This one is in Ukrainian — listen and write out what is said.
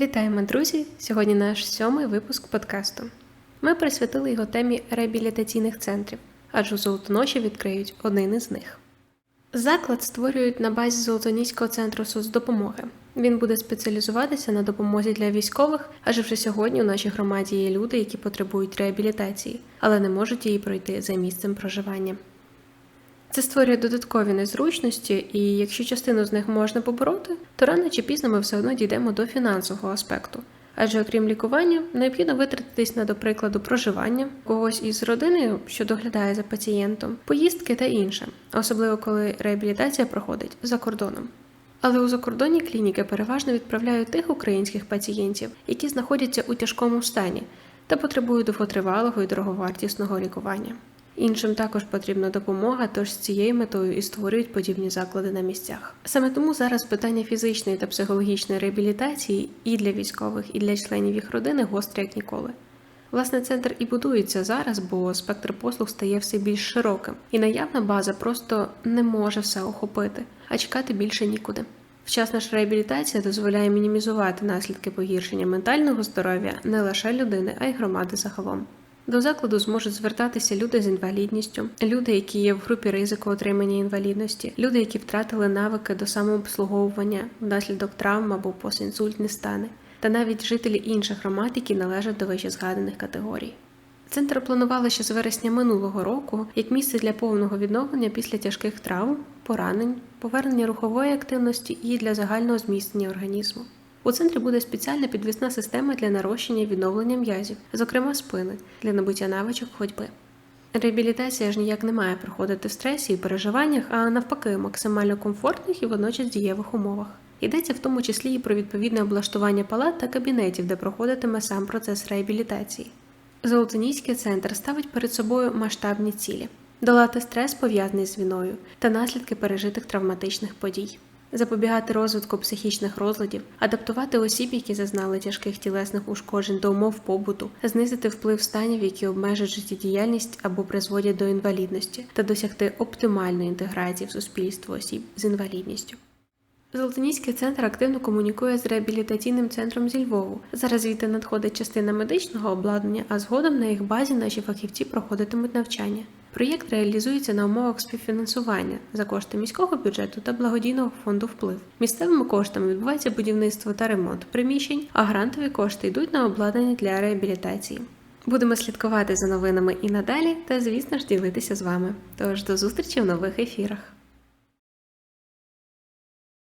Вітаємо, друзі! Сьогодні наш сьомий випуск подкасту. Ми присвятили його темі реабілітаційних центрів, адже Золотоноші відкриють один із них. Заклад створюють на базі Золотоніського центру соцдопомоги. Він буде спеціалізуватися на допомозі для військових, адже вже сьогодні у нашій громаді є люди, які потребують реабілітації, але не можуть її пройти за місцем проживання. Це створює додаткові незручності, і якщо частину з них можна побороти, то рано чи пізно ми все одно дійдемо до фінансового аспекту. Адже окрім лікування, необхідно витратитись на, до прикладу, проживання когось із родини, що доглядає за пацієнтом, поїздки та інше, особливо коли реабілітація проходить за кордоном. Але у закордонні клініки переважно відправляють тих українських пацієнтів, які знаходяться у тяжкому стані та потребують довготривалого і дороговартісного лікування. Іншим також потрібна допомога, тож з цією метою і створюють подібні заклади на місцях. Саме тому зараз питання фізичної та психологічної реабілітації і для військових, і для членів їх родини гостре як ніколи. Власне, центр і будується зараз, бо спектр послуг стає все більш широким, і наявна база просто не може все охопити, а чекати більше нікуди. Вчасна ж реабілітація дозволяє мінімізувати наслідки погіршення ментального здоров'я не лише людини, а й громади загалом. До закладу зможуть звертатися люди з інвалідністю, люди, які є в групі ризику отримання інвалідності, люди, які втратили навики до самообслуговування внаслідок травм або постінсультні стани, та навіть жителі інших громад, які належать до вищезгаданих категорій. Центр планували ще з вересня минулого року як місце для повного відновлення після тяжких травм, поранень, повернення рухової активності і для загального зміцнення організму. У центрі буде спеціальна підвісна система для нарощення і відновлення м'язів, зокрема спини, для набуття навичок ходьби. Реабілітація ж ніяк не має проходити в стресі і переживаннях, а навпаки, максимально комфортних і водночас дієвих умовах. Йдеться в тому числі і про відповідне облаштування палат та кабінетів, де проходитиме сам процес реабілітації. Золотоніський центр ставить перед собою масштабні цілі долати стрес, пов'язаний з війною, та наслідки пережитих травматичних подій запобігати розвитку психічних розладів, адаптувати осіб, які зазнали тяжких тілесних ушкоджень до умов побуту, знизити вплив станів, які обмежують життєдіяльність або призводять до інвалідності, та досягти оптимальної інтеграції в суспільство осіб з інвалідністю. Золотоніський центр активно комунікує з реабілітаційним центром зі Львову. Зараз звідти надходить частина медичного обладнання, а згодом на їх базі наші фахівці проходитимуть навчання. Проєкт реалізується на умовах співфінансування за кошти міського бюджету та благодійного фонду вплив. Місцевими коштами відбувається будівництво та ремонт приміщень, а грантові кошти йдуть на обладнання для реабілітації. Будемо слідкувати за новинами і надалі, та звісно ж ділитися з вами. Тож до зустрічі в нових ефірах.